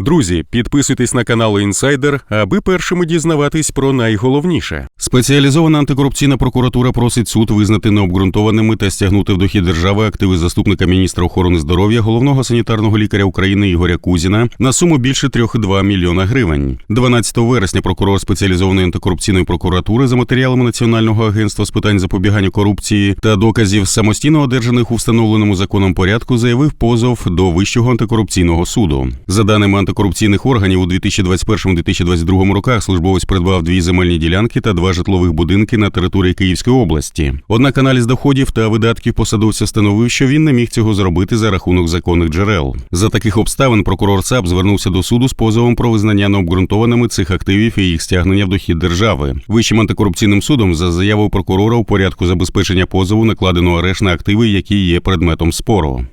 Друзі, підписуйтесь на канал Інсайдер, аби першими дізнаватись про найголовніше. Спеціалізована антикорупційна прокуратура просить суд визнати необґрунтованими та стягнути в дохід держави активи заступника міністра охорони здоров'я, головного санітарного лікаря України Ігоря Кузіна на суму більше 3,2 мільйона гривень. 12 вересня прокурор спеціалізованої антикорупційної прокуратури за матеріалами Національного агентства з питань запобігання корупції та доказів самостійно одержаних у встановленому законом порядку заявив позов до Вищого антикорупційного суду. За даними антикорупційних органів, у 2021-2022 роках службовець придбав дві земельні ділянки та два житлових будинки на території Київської області. Однак аналіз доходів та видатків посадовця встановив, що він не міг цього зробити за рахунок законних джерел. За таких обставин прокурор САП звернувся до суду з позовом про визнання необґрунтованими цих активів і їх стягнення в дохід держави. Вищим антикорупційним судом за заявою прокурора у порядку забезпечення позову накладено арешт на активи, які є предметом спору.